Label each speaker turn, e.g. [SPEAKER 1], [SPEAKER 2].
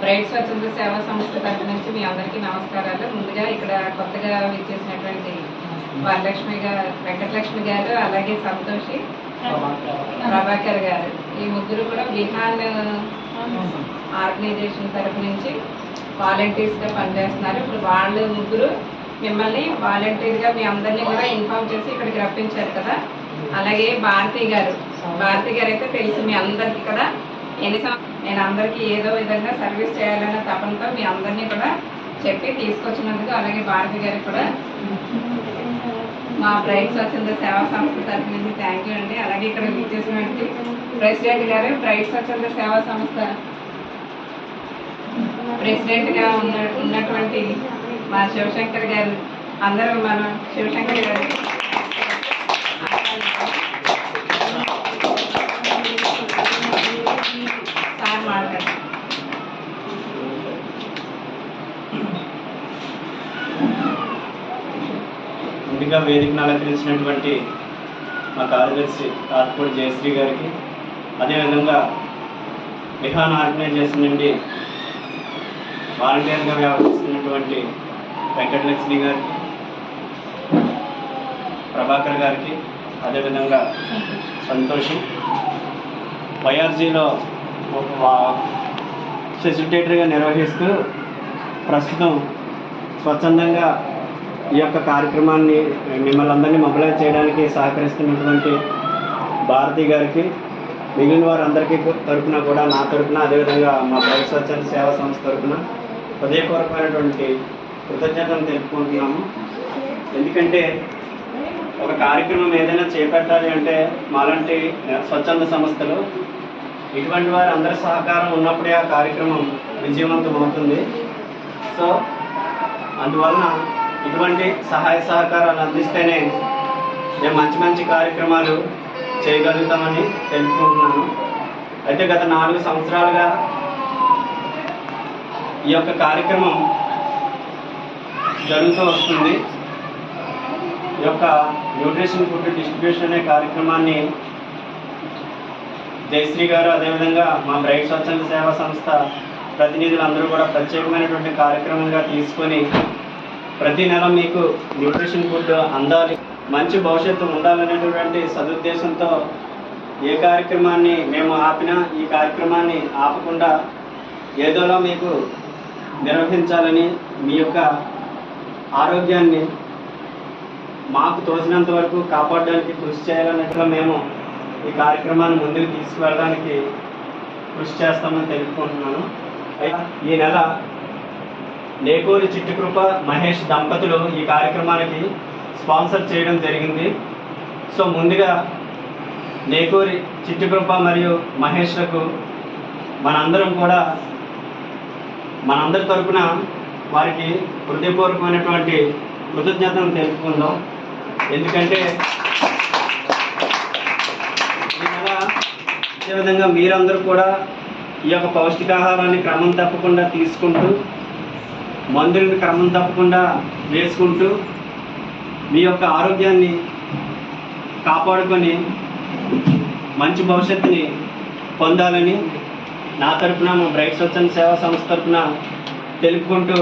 [SPEAKER 1] Bright స్వచ్ఛంద సేవా సంస్థ తరఫు నుంచి మీ అందరికీ నమస్కారాలు. ముందుగా ఇక్కడ కొత్తగా విచ్చేసినటువంటి వరలక్ష్మి గారు వెంకటలక్ష్మి గారు అలాగే సంతోషి ప్రభాకర్ గారు. ఈ ముగ్గురు కూడా బీహార్ ఆర్గనైజేషన్ తరఫు నుంచి వాలంటీర్స్గా పనిచేస్తున్నారు. ఇప్పుడు వాళ్ళు ముగ్గురు మిమ్మల్ని వాలంటీర్గా మీ అందరినీ కూడా ఇన్ఫార్మ్ చేసి ఇక్కడికి రప్పించారు కదా. అలాగే భారతి గారు. భారతి గారు అయితే తెలుసు మీ అందరికీ కదా. ఎన్ని నేను అందరికీ ఏదో విధంగా సర్వీస్ చేయాలన్న తపనతో మీ అందరినీ కూడా చెప్పి తీసుకొచ్చినందుకు అలాగే భారతి గారికి కూడా మా బ్రైట్ స్వచ్ఛంద సేవా సంస్థ తరఫు నుంచి థ్యాంక్ యూ అండి. అలాగే ఇక్కడ విచ్చేసినటువంటి ప్రెసిడెంట్ గారు బ్రైట్ స్వచ్ఛంద సేవా సంస్థ ప్రెసిడెంట్గా ఉన్న ఉన్నటువంటి మా శివశంకర్ గారు అందరూ మన శివశంకర్ గారు. సార్
[SPEAKER 2] ముందుగా వేదికను అలంకరించినటువంటి మా కార్యదర్శి కాట్పూడి జయశ్రీ గారికి అదేవిధంగా విహాన్ ఆర్గనైజేషన్ నుండి వాలంటీర్గా వ్యవహరిస్తున్నటువంటి వెంకటలక్ష్మి గారికి ప్రభాకర్ గారికి అదేవిధంగా సంతోషం. వైఆర్జీలో ఫెసిలిటేటర్గా నిర్వహిస్తూ ప్రస్తుతం స్వచ్ఛందంగా ఈ యొక్క కార్యక్రమాన్ని మిమ్మల్ని అందరినీ మొబిలైజ్ చేయడానికి సహకరిస్తున్నటువంటి భారతి గారికి మిగిలిన వారందరికీ తరఫున కూడా నా తరపున అదేవిధంగా మా ప్రైవేట్ స్వచ్ఛంద సేవా సంస్థ తరపున హృదయపూర్వకమైనటువంటి కృతజ్ఞతలు తెలుపుకుంటున్నాము. ఎందుకంటే ఒక కార్యక్రమం ఏదైనా చేపట్టాలి అంటే మాలాంటి స్వచ్ఛంద సంస్థలు ఇటువంటి వారి అందరి సహకారం ఉన్నప్పుడే ఆ కార్యక్రమం విజయవంతం అవుతుంది సో అందువలన ఇటువంటి సహాయ సహకారాలు అందిస్తేనే మేము మంచి మంచి కార్యక్రమాలు చేయగలుగుతామని తెలుసుకుంటున్నాను అయితే గత నాలుగు సంవత్సరాలుగా ఈ యొక్క కార్యక్రమం జరుగుతూ వస్తుంది. ఈ యొక్క న్యూట్రిషన్ ఫుడ్ డిస్ట్రిబ్యూషన్ అనే కార్యక్రమాన్ని జయశ్రీ గారు అదేవిధంగా మా బ్రైట్ స్వచ్ఛంద సేవా సంస్థ ప్రతినిధులందరూ కూడా ప్రత్యేకమైనటువంటి కార్యక్రమంగా తీసుకొని ప్రతి నెల మీకు న్యూట్రిషన్ ఫుడ్ అందాలి మంచి భవిష్యత్తు ఉండాలనేటువంటి సదుద్దేశంతో ఏ కార్యక్రమాన్ని మేము ఆపినా ఈ కార్యక్రమాన్ని ఆపకుండా ఏదోలా మీకు నిర్వహించాలని మీ యొక్క ఆరోగ్యాన్ని మాకు తోచినంత వరకు కాపాడడానికి కృషి చేయాలన్నట్టుగా మేము ఈ కార్యక్రమాన్ని ముందుకు తీసుకువెళ్ళడానికి కృషి చేస్తామని తెలుపుకుంటున్నాను. ఈ నెల నేకూరి చిట్టుకృప మహేష్ దంపతులు ఈ కార్యక్రమానికి స్పాన్సర్ చేయడం జరిగింది. సో ముందుగా నేకూరి చిట్టుకృప మరియు మహేష్లకు మనందరం కూడా మనందరి తరపున వారికి హృదయపూర్వకమైనటువంటి కృతజ్ఞతను తెలుపుకుందాం. ఎందుకంటే అదేవిధంగా మీరందరూ కూడా ఈ యొక్క పౌష్టికాహారాన్ని క్రమం తప్పకుండా తీసుకుంటూ మందులను క్రమం తప్పకుండా వేసుకుంటూ మీ యొక్క ఆరోగ్యాన్ని కాపాడుకొని మంచి భవిష్యత్తుని పొందాలని నా తరపున మా బ్రైట్ స్వచ్ఛంద సేవా సంస్థ తరపున తెలుపుకుంటూ